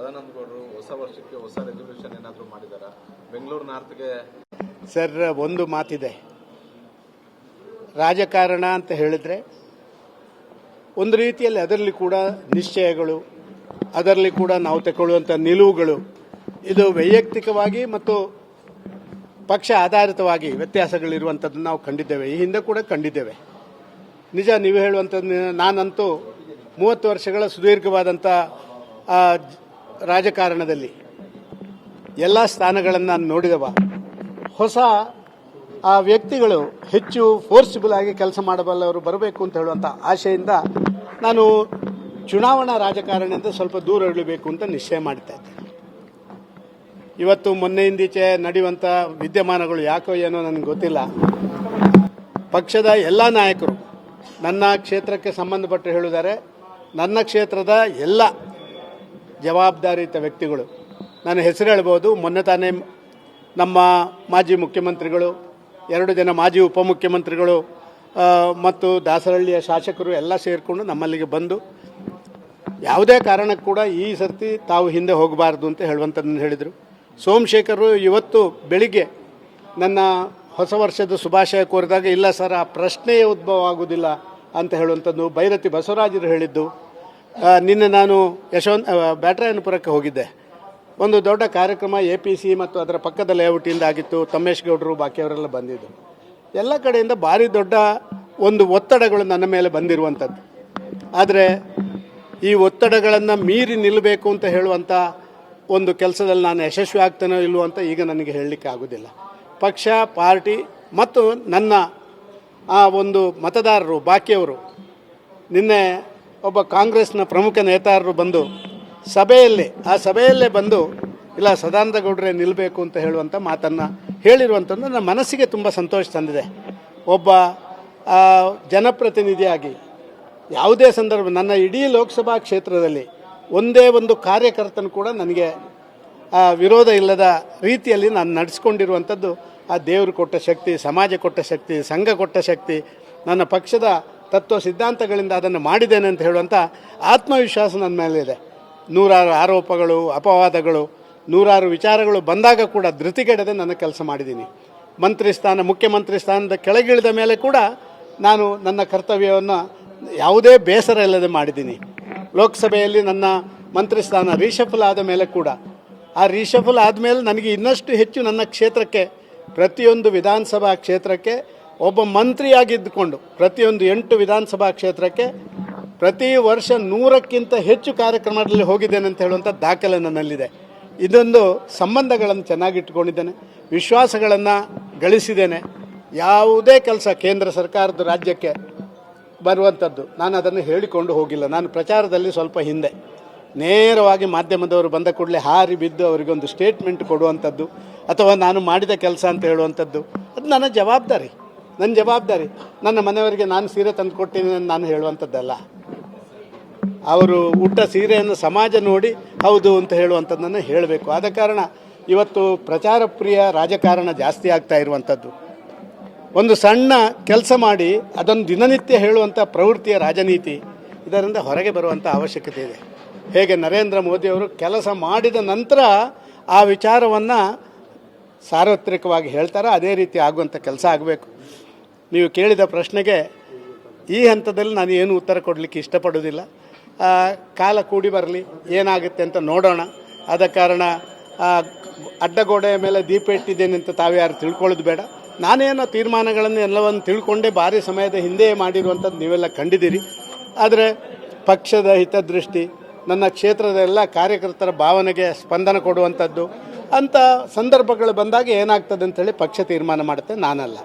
ಸದಾನಂದ ಗೌಡರು ಹೊಸ ವರ್ಷಕ್ಕೆ ಹೊಸ ಏನಾದರೂ ಮಾಡಿದಾರ? ಬೆಂಗಳೂರು ಸರ್, ಒಂದು ಮಾತಿದೆ. ರಾಜಕಾರಣ ಅಂತ ಹೇಳಿದ್ರೆ, ಒಂದು ರೀತಿಯಲ್ಲಿ ಅದರಲ್ಲಿ ಕೂಡ ನಿಶ್ಚಯಗಳು, ಅದರಲ್ಲಿ ಕೂಡ ನಾವು ತಗೊಳ್ಳುವಂಥ ನಿಲುವುಗಳು, ಇದು ವೈಯಕ್ತಿಕವಾಗಿ ಮತ್ತು ಪಕ್ಷ ಆಧಾರಿತವಾಗಿ ವ್ಯತ್ಯಾಸಗಳಿರುವಂಥದ್ದನ್ನು ನಾವು ಕಂಡಿದ್ದೇವೆ. ಈ ಹಿಂದೆ ಕೂಡ ಕಂಡಿದ್ದೇವೆ. ನಿಜ, ನೀವು ಹೇಳುವಂಥದ್ದು ನಾನಂತೂ ಮೂವತ್ತು ವರ್ಷಗಳ ಸುದೀರ್ಘವಾದಂಥ ರಾಜಕಾರಣದಲ್ಲಿ ಎಲ್ಲ ಸ್ಥಾನಗಳನ್ನು ನಾನು ನೋಡಿದವ. ಹೊಸ ಆ ವ್ಯಕ್ತಿಗಳು ಹೆಚ್ಚು ಫೋರ್ಸಿಬಲ್ ಆಗಿ ಕೆಲಸ ಮಾಡಬಲ್ಲವರು ಬರಬೇಕು ಅಂತ ಹೇಳುವಂಥ ಆಶೆಯಿಂದ ನಾನು ಚುನಾವಣಾ ರಾಜಕಾರಣದಿಂದ ಸ್ವಲ್ಪ ದೂರ ಇಳಿಬೇಕು ಅಂತ ನಿಶ್ಚಯ ಮಾಡ್ತಾ ಇದ್ದೆ. ಇವತ್ತು ಮೊನ್ನೆಯಿಂದೀಚೆ ನಡೆಯುವಂಥ ವಿದ್ಯಮಾನಗಳು ಯಾಕೋ ಏನೋ ನನಗೆ ಗೊತ್ತಿಲ್ಲ. ಪಕ್ಷದ ಎಲ್ಲ ನಾಯಕರು ನನ್ನ ಕ್ಷೇತ್ರಕ್ಕೆ ಸಂಬಂಧಪಟ್ಟು ಹೇಳಿದ್ದಾರೆ. ನನ್ನ ಕ್ಷೇತ್ರದ ಎಲ್ಲ ಜವಾಬ್ದಾರಿಯುತ ವ್ಯಕ್ತಿಗಳು. ನಾನು ಹೆಸರು ಹೇಳ್ಬೋದು, ಮೊನ್ನೆ ತಾನೇ ನಮ್ಮ ಮಾಜಿ ಮುಖ್ಯಮಂತ್ರಿಗಳು, ಎರಡು ಜನ ಮಾಜಿ ಉಪಮುಖ್ಯಮಂತ್ರಿಗಳು ಮತ್ತು ದಾಸರಹಳ್ಳಿಯ ಶಾಸಕರು ಎಲ್ಲ ಸೇರಿಕೊಂಡು ನಮ್ಮಲ್ಲಿಗೆ ಬಂದು, ಯಾವುದೇ ಕಾರಣಕ್ಕೂ ಕೂಡ ಈ ಸರ್ತಿ ತಾವು ಹಿಂದೆ ಹೋಗಬಾರ್ದು ಅಂತ ಹೇಳುವಂಥದ್ದನ್ನು ಹೇಳಿದರು. ಸೋಮಶೇಖರ್ ಇವತ್ತು ಬೆಳಿಗ್ಗೆ ನನ್ನ ಹೊಸ ವರ್ಷದ ಶುಭಾಶಯ ಕೋರಿದಾಗ, ಇಲ್ಲ ಸರ್, ಆ ಪ್ರಶ್ನೆಯೇ ಉದ್ಭವ ಆಗುವುದಿಲ್ಲ ಅಂತ ಹೇಳುವಂಥದ್ದು ಬೈರತಿ ಬಸವರಾಜರು ಹೇಳಿದ್ದು ನಿನ್ನೆ ನಾನು ಯಶವಂತ ಬ್ಯಾಟರಾಯನಪುರಕ್ಕೆ ಹೋಗಿದ್ದೆ. ಒಂದು ದೊಡ್ಡ ಕಾರ್ಯಕ್ರಮ, ಎ ಪಿ ಸಿ ಮತ್ತು ಅದರ ಪಕ್ಕದ ಲೇಔಟಿಂದ ಆಗಿತ್ತು. ತಮ್ಮೇಶ್ ಗೌಡರು ಬಾಕಿಯವರೆಲ್ಲ ಬಂದಿದ್ದರು ಎಲ್ಲ ಕಡೆಯಿಂದ ಭಾರಿ ದೊಡ್ಡ ಒಂದು ಒತ್ತಡಗಳು ನನ್ನ ಮೇಲೆ ಬಂದಿರುವಂಥದ್ದು. ಆದರೆ ಈ ಒತ್ತಡಗಳನ್ನು ಮೀರಿ ನಿಲ್ಲಬೇಕು ಅಂತ ಹೇಳುವಂಥ ಒಂದು ಕೆಲಸದಲ್ಲಿ ನಾನು ಯಶಸ್ವಿ ಆಗ್ತಾನೋ ಇಲ್ವೋ ಅಂತ ಈಗ ನನಗೆ ಹೇಳಲಿಕ್ಕೆ ಆಗೋದಿಲ್ಲ. ಪಕ್ಷ, ಪಾರ್ಟಿ ಮತ್ತು ನನ್ನ ಆ ಒಂದು ಮತದಾರರು, ಬಾಕಿಯವರು ನಿನ್ನೆ ಒಬ್ಬ ಕಾಂಗ್ರೆಸ್ನ ಪ್ರಮುಖ ನೇತಾರರು ಬಂದು ಸಭೆಯಲ್ಲಿ, ಆ ಸಭೆಯಲ್ಲೇ ಬಂದು, ಇಲ್ಲ ಸದಾನಂದ ಗೌಡ್ರೆ ನಿಲ್ಲಬೇಕು ಅಂತ ಹೇಳುವಂಥ ಮಾತನ್ನು ಹೇಳಿರುವಂಥದ್ದು ನನ್ನ ಮನಸ್ಸಿಗೆ ತುಂಬ ಸಂತೋಷ ತಂದಿದೆ. ಒಬ್ಬ ಜನಪ್ರತಿನಿಧಿಯಾಗಿ ಯಾವುದೇ ಸಂದರ್ಭ, ನನ್ನ ಇಡೀ ಲೋಕಸಭಾ ಕ್ಷೇತ್ರದಲ್ಲಿ ಒಂದೇ ಒಂದು ಕಾರ್ಯಕರ್ತನು ಕೂಡ ನನಗೆ ವಿರೋಧ ಇಲ್ಲದ ರೀತಿಯಲ್ಲಿ ನಾನು ನಡೆಸ್ಕೊಂಡಿರುವಂಥದ್ದು ಆ ದೇವರು ಕೊಟ್ಟ ಶಕ್ತಿ, ಸಮಾಜ ಕೊಟ್ಟ ಶಕ್ತಿ, ಸಂಘ ಕೊಟ್ಟ ಶಕ್ತಿ, ನನ್ನ ಪಕ್ಷದ ತತ್ವ ಸಿದ್ಧಾಂತಗಳಿಂದ ಅದನ್ನು ಮಾಡಿದ್ದೇನೆ ಅಂತ ಹೇಳುವಂಥ ಆತ್ಮವಿಶ್ವಾಸ ನನ್ನ ಮೇಲಿದೆ. ನೂರಾರು ಆರೋಪಗಳು, ಅಪವಾದಗಳು, ನೂರಾರು ವಿಚಾರಗಳು ಬಂದಾಗ ಕೂಡ ಧೃತಿಗೆಡದೆ ನನ್ನ ಕೆಲಸ ಮಾಡಿದ್ದೀನಿ. ಮಂತ್ರಿ ಸ್ಥಾನ, ಮುಖ್ಯಮಂತ್ರಿ ಸ್ಥಾನದ ಕೆಳಗಿಳಿದ ಮೇಲೆ ಕೂಡ ನಾನು ನನ್ನ ಕರ್ತವ್ಯವನ್ನು ಯಾವುದೇ ಬೇಸರ ಇಲ್ಲದೆ ಮಾಡಿದ್ದೀನಿ. ಲೋಕಸಭೆಯಲ್ಲಿ ನನ್ನ ಮಂತ್ರಿ ಸ್ಥಾನ ರೀಶಫಲ್ ಆದ ಮೇಲೆ ಕೂಡ. ಆ ರೀಶಫಲ್ ಆದಮೇಲೆ ನನಗೆ ಇನ್ನಷ್ಟು ಹೆಚ್ಚು ನನ್ನ ಕ್ಷೇತ್ರಕ್ಕೆ, ಪ್ರತಿಯೊಂದು ವಿಧಾನಸಭಾ ಕ್ಷೇತ್ರಕ್ಕೆ ಒಬ್ಬ ಮಂತ್ರಿಯಾಗಿದ್ದುಕೊಂಡು ಪ್ರತಿಯೊಂದು ಎಂಟು ವಿಧಾನಸಭಾ ಕ್ಷೇತ್ರಕ್ಕೆ ಪ್ರತಿ ವರ್ಷ ನೂರಕ್ಕಿಂತ ಹೆಚ್ಚು ಕಾರ್ಯಕ್ರಮದಲ್ಲಿ ಹೋಗಿದ್ದೇನೆ ಅಂತ ಹೇಳುವಂಥ ದಾಖಲೆ ನನ್ನಲ್ಲಿದೆ. ಇದೊಂದು ಸಂಬಂಧಗಳನ್ನು ಚೆನ್ನಾಗಿಟ್ಟುಕೊಂಡಿದ್ದೇನೆ ವಿಶ್ವಾಸಗಳನ್ನು ಗಳಿಸಿದ್ದೇನೆ. ಯಾವುದೇ ಕೆಲಸ ಕೇಂದ್ರ ಸರ್ಕಾರದ ರಾಜ್ಯಕ್ಕೆ ಬರುವಂಥದ್ದು ನಾನು ಅದನ್ನು ಹೇಳಿಕೊಂಡು ಹೋಗಿಲ್ಲ. ನಾನು ಪ್ರಚಾರದಲ್ಲಿ ಸ್ವಲ್ಪ ಹಿಂದೆ. ನೇರವಾಗಿ ಮಾಧ್ಯಮದವರು ಬಂದ ಕೂಡಲೇ ಹಾರಿ ಬಿದ್ದು ಅವರಿಗೊಂದು ಸ್ಟೇಟ್ಮೆಂಟ್ ಕೊಡುವಂಥದ್ದು ಅಥವಾ ನಾನು ಮಾಡಿದ ಕೆಲಸ ಅಂತ ಹೇಳುವಂಥದ್ದು ಅದು ನನ್ನ ಜವಾಬ್ದಾರಿ. ನನ್ನ ಜವಾಬ್ದಾರಿ. ನನ್ನ ಮನೆಯವರಿಗೆ ನಾನು ಸೀರೆ ತಂದು ಕೊಟ್ಟಿದ್ದೀನಿ ಅಂತ ನಾನು ಹೇಳುವಂಥದ್ದಲ್ಲ. ಅವರು ಉಟ್ಟ ಸೀರೆಯನ್ನು ಸಮಾಜ ನೋಡಿ ಹೌದು ಅಂತ ಹೇಳುವಂಥದ್ದನ್ನು ಹೇಳಬೇಕು. ಆದ ಕಾರಣ ಇವತ್ತು ಪ್ರಚಾರ ಪ್ರಿಯ ರಾಜಕಾರಣ ಜಾಸ್ತಿ ಆಗ್ತಾ ಇರುವಂಥದ್ದು. ಒಂದು ಸಣ್ಣ ಕೆಲಸ ಮಾಡಿ ಅದನ್ನು ದಿನನಿತ್ಯ ಹೇಳುವಂಥ ಪ್ರವೃತ್ತಿಯ ರಾಜನೀತಿ ಇದರಿಂದ ಹೊರಗೆ ಬರುವಂಥ ಅವಶ್ಯಕತೆ ಇದೆ. ಹೇಗೆ ನರೇಂದ್ರ ಮೋದಿಯವರು ಕೆಲಸ ಮಾಡಿದ ನಂತರ ಆ ವಿಚಾರವನ್ನು ಸಾರ್ವತ್ರಿಕವಾಗಿ ಹೇಳ್ತಾರೆ ಅದೇ ರೀತಿ ಆಗುವಂಥ ಕೆಲಸ ಆಗಬೇಕು. ನೀವು ಕೇಳಿದ ಪ್ರಶ್ನೆಗೆ ಈ ಹಂತದಲ್ಲಿ ನಾನು ಏನು ಉತ್ತರ ಕೊಡಲಿಕ್ಕೆ ಇಷ್ಟಪಡೋದಿಲ್ಲ ಕಾಲ ಕೂಡಿ ಬರಲಿ, ಏನಾಗುತ್ತೆ ಅಂತ ನೋಡೋಣ. ಆದ ಕಾರಣ ಅಡ್ಡಗೋಡೆಯ ಮೇಲೆ ದೀಪ ಇಟ್ಟಿದ್ದೇನೆ ಅಂತ ತಾವ್ಯಾರು ತಿಳ್ಕೊಳ್ಳೋದು ಬೇಡ. ನಾನೇನೋ ತೀರ್ಮಾನಗಳನ್ನು ಎಲ್ಲವನ್ನು ತಿಳ್ಕೊಂಡೇ, ಭಾರಿ ಸಮಯದ ಹಿಂದೆಯೇ ಮಾಡಿರುವಂಥದ್ದು ನೀವೆಲ್ಲ ಕಂಡಿದ್ದೀರಿ. ಆದರೆ ಪಕ್ಷದ ಹಿತದೃಷ್ಟಿ, ನನ್ನ ಕ್ಷೇತ್ರದ ಎಲ್ಲ ಕಾರ್ಯಕರ್ತರ ಭಾವನೆಗೆ ಸ್ಪಂದನ ಕೊಡುವಂಥದ್ದು ಅಂಥ ಸಂದರ್ಭಗಳು ಬಂದಾಗ ಏನಾಗ್ತದೆ ಅಂತೇಳಿ ಪಕ್ಷ ತೀರ್ಮಾನ ಮಾಡುತ್ತೆ ನಾನಲ್ಲ.